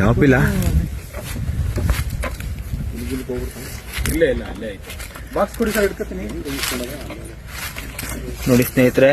ಯಾವ ಪಿಲ್ಲ? ಇಲ್ಲೇ ಇಲ್ಲ ಅಲ್ಲೇ ಐತೆ. ಬಾಕ್ಸ್ ಕೊಡಿ ಸರ್ ಇಟ್ಕೊತೀನಿ. ನೋಡಿ ಸ್ನೇಹಿತರೆ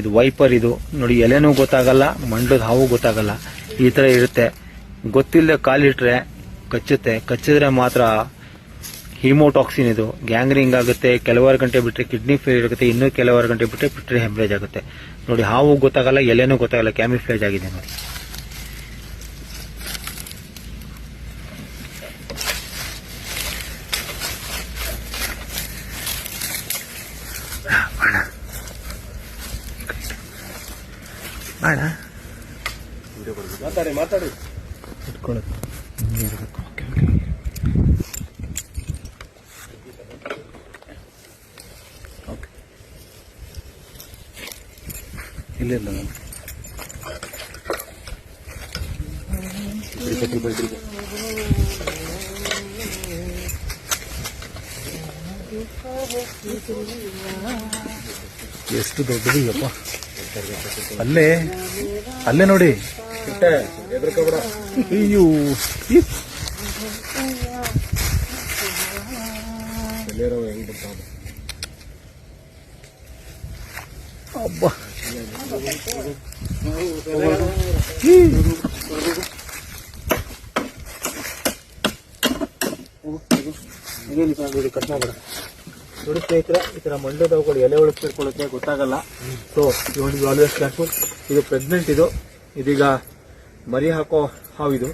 ಇದು ವೈಪರ್ ಇದು. ನೋಡಿ ಎಲೆನೂ ಗೊತ್ತಾಗಲ್ಲ ಮಂಡದ ಹಾವು ಗೊತ್ತಾಗಲ್ಲ. ಈ ತರ ಇರುತ್ತೆ. ಗೊತ್ತಿಲ್ಲದೆ ಕಾಲಿಟ್ರೆ ಕಚ್ಚುತ್ತೆ. ಕಚ್ಚಿದ್ರೆ ಮಾತ್ರ ಹಿಮೋಟಾಕ್ಸಿನ್ ಇದು. ಗ್ಯಾಂಗ್ರಿಂಗ್ ಆಗುತ್ತೆ ಕೆಲವಾರು ಗಂಟೆ ಬಿಟ್ಟರೆ ಕಿಡ್ನಿ ಫೇಲ್ ಇರುತ್ತೆ ಇನ್ನೂ ಕೆಲವಾರು ಗಂಟೆ ಬಿಟ್ಟರೆ ಬಿಟ್ಟರೆ ಹೆಮ್ರೇಜ್ ಆಗುತ್ತೆ. ನೋಡಿ ಹಾವು ಗೊತ್ತಾಗಲ್ಲ ಎಲೆನೂ ಗೊತ್ತಾಗಲ್ಲ ಕ್ಯಾಮಿಫ್ಲೇಜ್ ಆಗಿದೆ ನೋಡಿ. ಮಾತಾಡಿ ಮಾತಾಡಿ ಮಾತಾಡಿ. ಇಟ್ಕೊಳ್ಳೋದು. ಇಲ್ಲಿಲ್ಲ ನಾನು ಎಷ್ಟು ದೊಡ್ಡದು ಯಪ್ಪ ಅಲ್ಲೇ ಅಲ್ಲೇ ನೋಡಿ ಇಟ್ಟೆ ಎದ್ರಕೋಬೇಡ ಅಯ್ಯೋ ಈ ಎಲ್ಲಿರೋ ಹೆಂಗ್ ಬರ್ತಾವ ಅಬ್ಬ ಈ. ಕಟ್ ನೋಡಿ ಸ್ನೇಹಿತರೆ, ಈ ತರ ಮಂಡದವುಗಳು ಎಲೆ ಒಳಗೆ ಸೇರ್ಕೊಳ್ಳುತ್ತೆ ಗೊತ್ತಾಗಲ್ಲ. ಸೊ ಇವನಿಗೆ ಆಲ್ವೇಸ್ ಕೇರ್ಫುಲ್ ಇದು ಪ್ರೆಗ್ನೆಂಟ್ ಇದು. ಇದೀಗ ಮರಿ ಹಾಕೋ ಹಾವು ಇದು.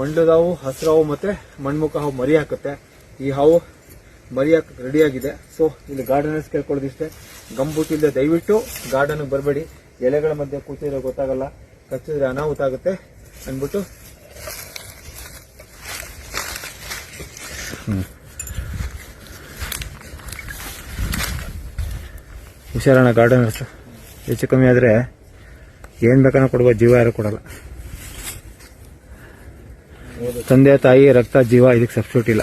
ಮಂಡದಾವು ಹಸಿರಾವು ಮತ್ತೆ ಮಣ್ಮುಖ ಹಾವು ಮರಿ ಹಾಕುತ್ತೆ. ಈ ಹಾವು ಮರಿ ರೆಡಿಯಾಗಿದೆ. ಸೊ ಇಲ್ಲಿ ಗಾರ್ಡನರ್ಸ್ ಕೇಳ್ಕೊಳ್ಳೋದಿಷ್ಟೇ. ಇಲ್ಲದೆ ದಯವಿಟ್ಟು ಗಾರ್ಡನ್ಗೆ ಬರಬೇಡಿ. ಎಲೆಗಳ ಮಧ್ಯೆ ಕೂತಿರೋ ಗೊತ್ತಾಗಲ್ಲ. ಕಚ್ಚಿದ್ರೆ ಅನಾಹುತ ಆಗುತ್ತೆ ಅಂದ್ಬಿಟ್ಟು. ಹುಷಾರಣ ಗಾರ್ಡನರ್ಸ್ ಹೆಚ್ಚು ಕಮ್ಮಿ ಆದರೆ ಏನು ಬೇಕಾದ್ರೂ ಕೊಡುವ ಜೀವ ಯಾರು ಕೊಡಲ್ಲ. ತಂದೆ ತಾಯಿ ರಕ್ತ ಜೀವ, ಇದಕ್ಕೆ ಸಬ್ಸ್ಟ್ಯೂಟ್ ಇಲ್ಲ.